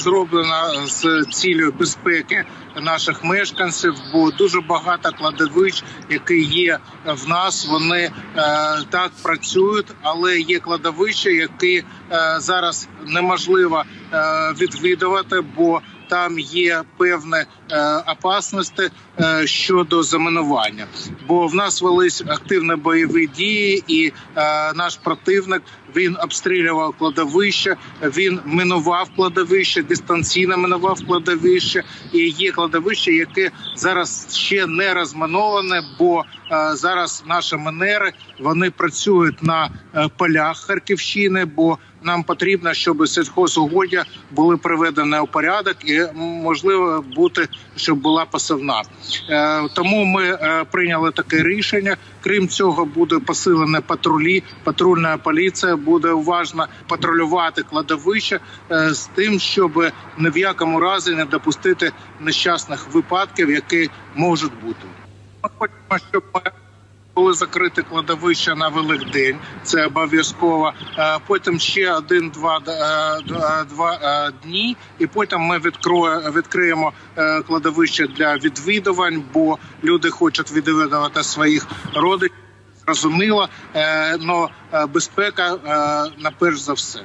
зроблено з цілею безпеки наших мешканців, бо дуже багато кладовищ, які є в нас, вони е, так працюють, але є кладовища, які е, зараз неможливо е, відвідувати, бо там є певні е, опасності е, щодо заминування. Бо в нас велись активні бойові дії, і е, наш противник він обстрілював кладовище, він минував кладовище, дистанційно минував кладовище. І є кладовище, яке зараз ще не розминоване, бо е, зараз наші мінери вони працюють на полях Харківщини. бо нам потрібно, щоб сільхозугоддя були приведені у порядок і можливо бути, щоб була посівна. Е, Тому ми е, прийняли таке рішення. Крім цього, буде посилене патрулі. Патрульна поліція буде уважно патрулювати кладовище е, з тим, щоб ні в якому разі не допустити нещасних випадків, які можуть бути. Ми хочемо, щоб ми були закриті кладовища на Великдень, це обов'язково. Е, Потім ще один-два е, два- е, дні, і потім ми відкриємо кладовище для відвідувань, бо люди хочуть відвідувати своїх родичів. Зрозуміло, але безпека на перш за все.